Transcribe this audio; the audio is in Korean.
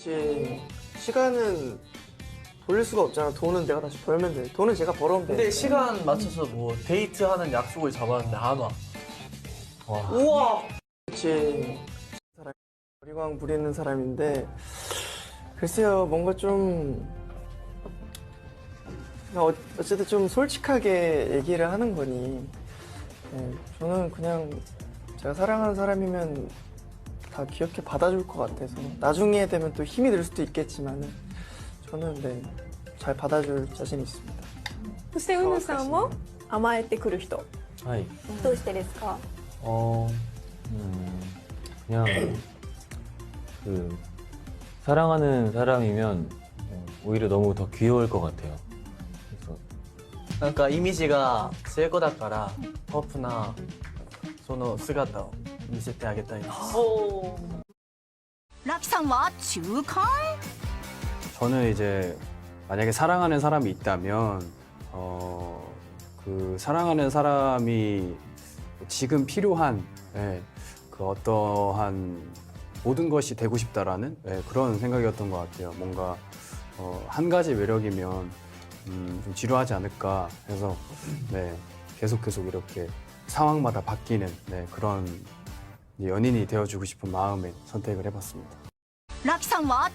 그치. 시간은 돌릴 수가 없잖아. 돈은 내가 다시 벌면 돼. 돈은 제가 벌어오면 돼. 근데 시간 맞춰서 뭐 데이트하는 약속을 잡았는데 안 와. 와. 우와! 그치. 사람, 어리광 부리는 사람인데, 글쎄요, 뭔가 좀, 어, 어쨌든 좀 솔직하게 얘기를 하는 거니, 네, 저는 그냥 제가 사랑하는 사람이면 다 귀엽게 받아줄 것 같아서, 나중에 되면 또 힘이 들 수도 있겠지만은, 저는 네, 잘 받아줄 자신 있습니다. そしてうぬさんも甘えてくる人 아이 どうしてですか 어 음, 그냥 그 사랑하는 사람이면 어, 오히려 너무 더 귀여울 것 같아요. 그래서 なんかイメージが末っ子だからポップなその姿を 見せてあげたいです 라키さんは中間 저는 이제 만약에 사랑하는 사람이 있다면 어, 그 사랑하는 사람이 지금 필요한 예, 그 어떠한 모든 것이 되고 싶다라는 예, 그런 생각이었던 것 같아요. 뭔가 어, 한 가지 매력이면 음, 좀 지루하지 않을까 해서 네, 계속 계속 이렇게 상황마다 바뀌는 네, 그런 연인이 되어주고 싶은 마음에 선택을 해봤습니다. 락상왓